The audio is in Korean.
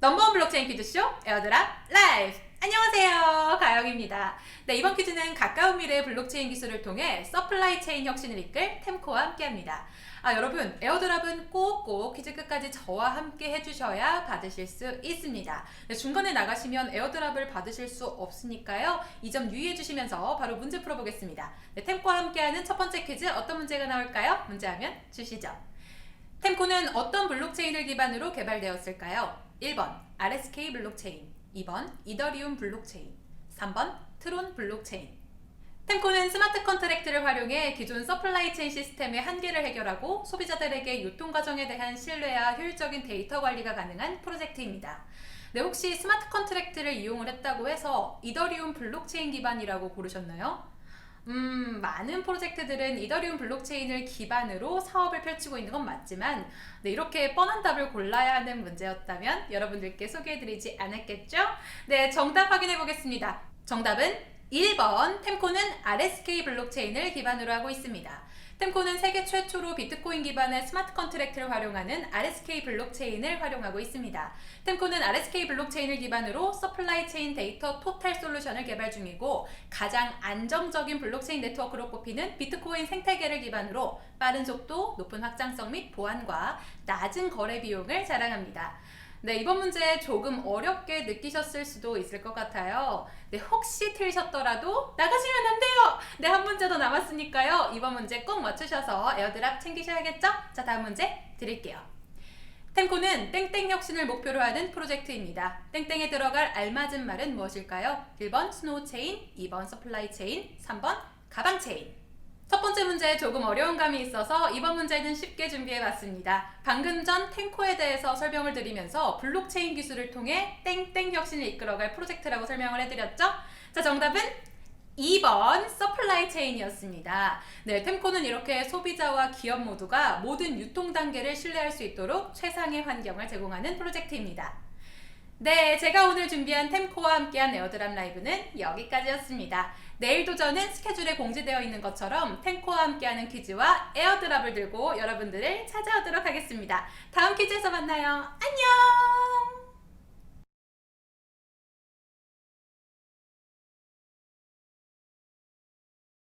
넘버원 블록체인 퀴즈쇼 에어드랍 라이브 안녕하세요. 가영입니다. 네 이번 퀴즈는 가까운 미래의 블록체인 기술을 통해 서플라이 체인 혁신을 이끌 템코와 함께 합니다. 아 여러분 에어드랍은 꼭꼭 퀴즈 끝까지 저와 함께 해주셔야 받으실 수 있습니다. 네, 중간에 나가시면 에어드랍을 받으실 수 없으니까요. 이 점 유의해 주시면서 바로 문제 풀어보겠습니다. 네, 템코와 함께하는 첫 번째 퀴즈 어떤 문제가 나올까요? 문제하면 주시죠. 템코는 어떤 블록체인을 기반으로 개발되었을까요? 1번 RSK 블록체인, 2번 이더리움 블록체인, 3번 트론 블록체인. 템코는 스마트 컨트랙트를 활용해 기존 서플라이 체인 시스템의 한계를 해결하고 소비자들에게 유통 과정에 대한 신뢰와 효율적인 데이터 관리가 가능한 프로젝트입니다. 네, 혹시 스마트 컨트랙트를 이용을 했다고 해서 이더리움 블록체인 기반이라고 고르셨나요? 음, 많은 프로젝트들은 이더리움 블록체인을 기반으로 사업을 펼치고 있는 건 맞지만, 네, 이렇게 뻔한 답을 골라야 하는 문제였다면 여러분들께 소개해드리지 않았겠죠? 네, 정답 확인해 보겠습니다. 정답은 1번 템코는 RSK 블록체인을 기반으로 하고 있습니다. 템코는 세계 최초로 비트코인 기반의 스마트 컨트랙트를 활용하는 RSK 블록체인을 활용하고 있습니다. 템코는 RSK 블록체인을 기반으로 서플라이 체인 데이터 토탈 솔루션을 개발 중이고 가장 안정적인 블록체인 네트워크로 꼽히는 비트코인 생태계를 기반으로 빠른 속도, 높은 확장성 및 보안과 낮은 거래 비용을 자랑합니다. 네, 이번 문제 조금 어렵게 느끼셨을 수도 있을 것 같아요. 네, 혹시 틀리셨더라도 나가시면 안 돼요! 네, 한 문제 더 남았으니까요. 이번 문제 꼭 맞추셔서 에어드랍 챙기셔야겠죠? 자, 다음 문제 드릴게요. 템코는 땡땡 혁신을 목표로 하는 프로젝트입니다. 땡땡에 들어갈 알맞은 말은 무엇일까요? 1번 스노우 체인, 2번 서플라이 체인, 3번 가방 체인. 첫 번째 문제 조금 어려운 감이 있어서 이번 문제는 쉽게 준비해 봤습니다. 방금 전 탱코에 대해서 설명을 드리면서 블록체인 기술을 통해 땡땡 혁신을 이끌어갈 프로젝트라고 설명을 해드렸죠? 자, 정답은 2번 서플라이 체인이었습니다. 네, 템코는 이렇게 소비자와 기업 모두가 모든 유통 단계를 신뢰할 수 있도록 최상의 환경을 제공하는 프로젝트입니다. 네, 제가 오늘 준비한 템코와 함께한 에어드랍 라이브는 여기까지였습니다. 내일도 저는 스케줄에 공지되어 있는 것처럼 템코와 함께하는 퀴즈와 에어드랍을 들고 여러분들을 찾아오도록 하겠습니다. 다음 퀴즈에서 만나요. 안녕!